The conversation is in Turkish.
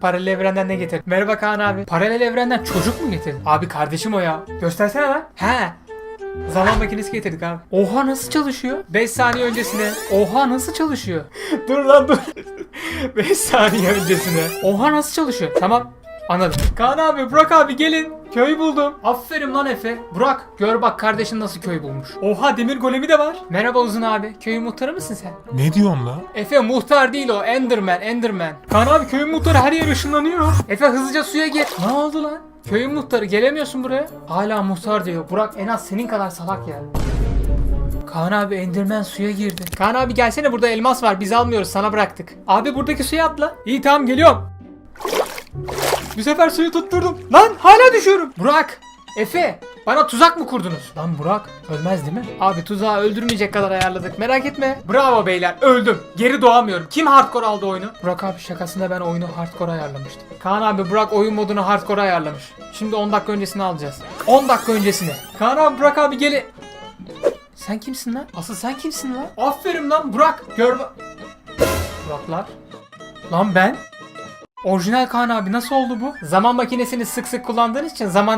Paralel evrenden ne getirdin? Merhaba Kaan abi. Paralel evrenden çocuk mu getirdin? Abi kardeşim o ya. Göstersene lan. He. Zaman makinesi getirdik abi. Oha nasıl çalışıyor? 5 saniye öncesine. Oha nasıl çalışıyor? dur lan dur. 5 saniye öncesine. Oha nasıl çalışıyor? Tamam. Anladım. Kaan abi, Burak abi gelin. Köy buldum. Aferin lan Efe. Burak gör bak kardeşin nasıl köy bulmuş. Oha demir golemi de var. Merhaba Uzun abi. Köyün muhtarı mısın sen? Ne diyorsun la? Efe muhtar değil o Enderman Enderman. Kaan abi köyün muhtarı her yer ışınlanıyor. Efe hızlıca suya gir. Ne oldu lan? Köyün muhtarı gelemiyorsun buraya. Hala muhtar diyor. Burak en az senin kadar salak ya. Kaan abi Enderman suya girdi. Kaan abi gelsene burada elmas var biz almıyoruz sana bıraktık. Abi buradaki suya atla. İyi tamam geliyorum. Bu sefer suyu tutturdum. Lan hala düşüyorum. Burak. Efe. Bana tuzak mı kurdunuz? Lan Burak ölmez değil mi? Abi tuzağı öldürmeyecek kadar ayarladık merak etme. Bravo beyler öldüm. Geri doğamıyorum. Kim hardcore aldı oyunu? Burak abi şakasında ben oyunu hardcore ayarlamıştım. Kaan abi Burak oyun modunu hardcore ayarlamış. Şimdi 10 dakika öncesini alacağız. 10 dakika öncesini. Kaan abi Burak abi geli. Sen kimsin lan? Asıl sen kimsin lan? Aferin lan Burak. Gör. Buraklar. Lan ben? Orijinal Kaan abi nasıl oldu bu? Zaman makinesini sık sık kullandığın için zaman